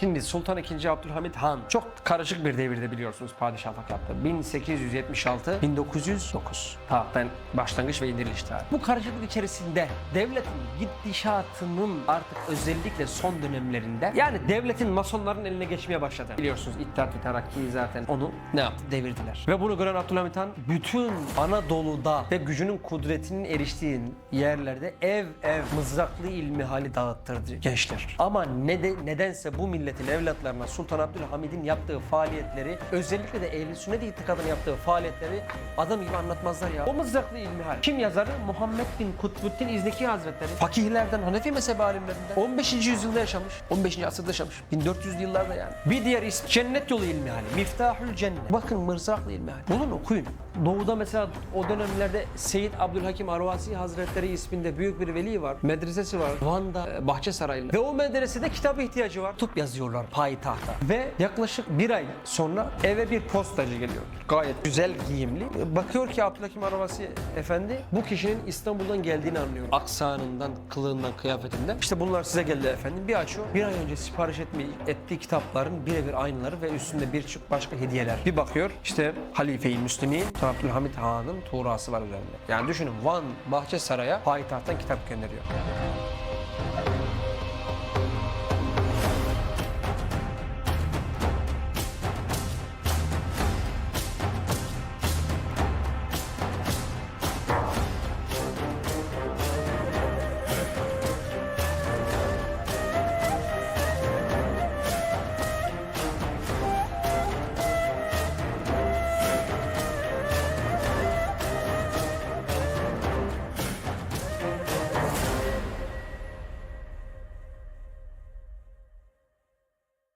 Şimdi Sultan II. Abdülhamit Han çok karışık bir devirde biliyorsunuz padişahlık yaptı. 1876-1909 tahttan başlangıç ve indiriliş tarihi. Bu karışıklık içerisinde devletin gidişatının artık özellikle son dönemlerinde yani devletin masonların eline geçmeye başladı. Biliyorsunuz İttihat-ı Terakki zaten onu ne yaptı? Devirdiler. Ve bunu gören Abdülhamit Han bütün Anadolu'da ve gücünün kudretinin eriştiği yerlerde ev ev mızraklı ilmihali dağıttırdı gençler. Ama ne de, nedense bu milletin evlatlarına Sultan Abdülhamid'in yaptığı faaliyetleri özellikle de ehl sünnet itikadının yaptığı faaliyetleri adam gibi anlatmazlar ya. O mızraklı ilmihal. Kim yazarı? Muhammed bin Kutbuddin İzneki Hazretleri. Fakihlerden, Hanefi mezhebi alimlerinden. 15. yüzyılda yaşamış. 15. asırda yaşamış. 1400'lü yıllarda yani. Bir diğer ismi Cennet Yolu ilmihali. Miftahül Cennet. Bakın mızraklı ilmihal. Bulun okuyun. Doğuda mesela o dönemlerde Seyyid Abdülhakim Arvasi Hazretleri isminde büyük bir veli var. Medresesi var. Van'da e, Bahçesarayı'nda. Ve o medresede kitap ihtiyacı var. Tup yazıyorlar payitahta. Ve yaklaşık bir ay sonra eve bir postacı geliyor. Gayet güzel giyimli. Bakıyor ki Abdülhakim Arvasi Efendi bu kişinin İstanbul'dan geldiğini anlıyor. Aksanından, kılığından, kıyafetinden. İşte bunlar size geldi efendim. Bir açıyor. Bir ay önce sipariş etmeyi, ettiği kitapların birebir aynıları ve üstünde birçok başka hediyeler. Bir bakıyor işte Halife-i Müslimin Sultan Abdülhamit Han'ın tuğrası var üzerinde. Yani düşünün Van Bahçesaray'a payitahttan kitap gönderiyor.